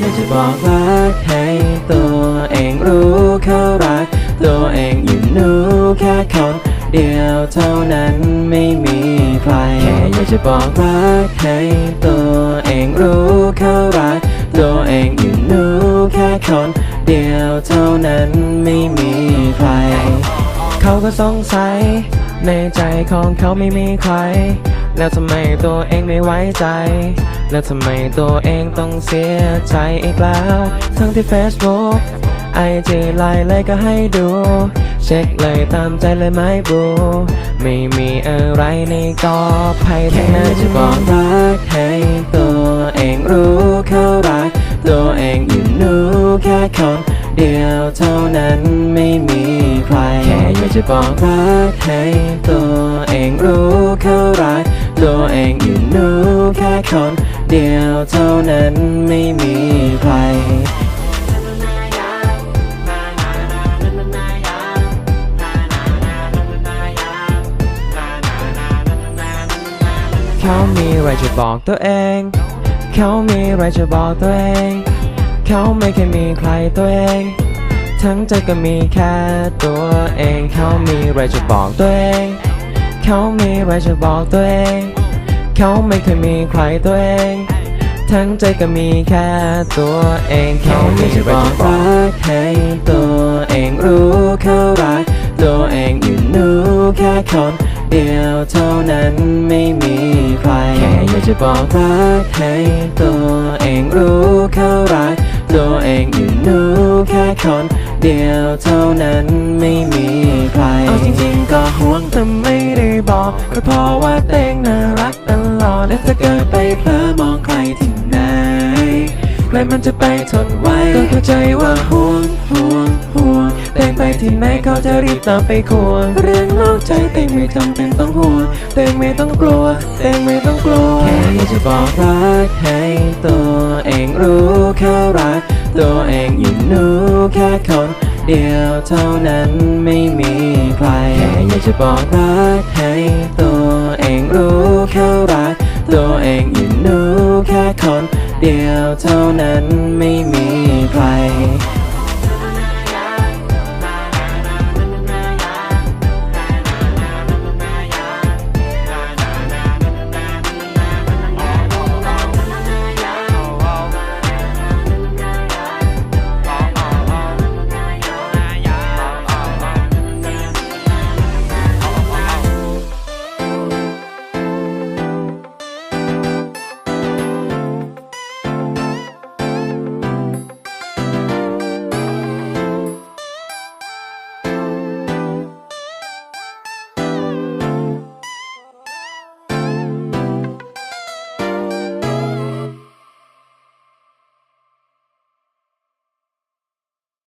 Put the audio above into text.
อยากจะบอกรักให้ตัวเองรู้เขารัก ตัวเองอยู่รู้แค่คนเดียวเท่านั้นไม่มีใครแค่อยากจะบอกรักให้ตัวเองรู้เขารัก ตัวเองอยู่รู้แค่คนเดียวเท่านั้นไม่มีใคร เขาก็สงสัยในใจของเขาไม่มีใคร แล้วทำไมตัวเองไม่ไว้ใจ แล้วทำไมตัวเองต้องเสียใจอีกแล้ว ทั้งที่ Facebook ไอจีไลน์เลยก็ให้ดู เช็คเลยตามใจเลยไหมบู ไม่มีอะไรในกอไผ่ทั้งนั้นจะบอกรักให้ตัวเองรู้เขารัก ตัวเองอยู่รู้แค่คนเดียวเท่านั้นไม่มีใครแค่อยากจะบอกรักให้ตัวเองรู้เขารัก ตัวเองอยู่รู้แค่คนเดียวเท่านั้นไม่มีใครเขามีอะไรจะบอกตัวเอง เขามีอะไรจะบอกตัวเอง เขาไม่เคยมีใครตัวเอง ทั้งใจก็มีแค่ตัวเอง เขามีอะไรจะบอกตัวเอง เขามีอะไรจะบอกตัวเอง เขาไม่เคยมีใครตัวเอง ทั้งใจก็มีแค่ตัวเอง เขามีจะบอกรักให้ตัวเองรู้เขารัก ตัวเองอยู่รู้แค่คนเดียวเท่านั้นไม่มีใครแค่อยากจะบอกรักให้ตัวเองรู้เขารัก ตัวเองอยู่รู้แค่คน เดียวเท่านั้นไม่มีใคร เอาจริงๆก็ห่วงแต่ไม่ได้บอกก็เพราะว่าเต้งน่ารักตลอดและถ้าเกิดไปเผลอมองใครที่ไหนใครมันจะไปทนไหวก็เข้าใจว่าห่วงห่วงห่วงเต้งไปที่ไหนเขาจะรีบตามไปควงเรื่องนอกใจเต้งไม่จำเป็นต้องห่วงเต้งไม่ต้องกลัวเต้งไม่ต้องกลัวแค่อยากจะบอกรักให้ตัวเองรู้เขารัก ตัวเองอยู่รู้แค่คนเดียวเท่านั้นไม่มีใครแค่อยากจะบอกรักให้ตัวเองรู้แค่รักตัวเองอยู่รู้แค่คนเดียวเท่านั้นไม่มีใคร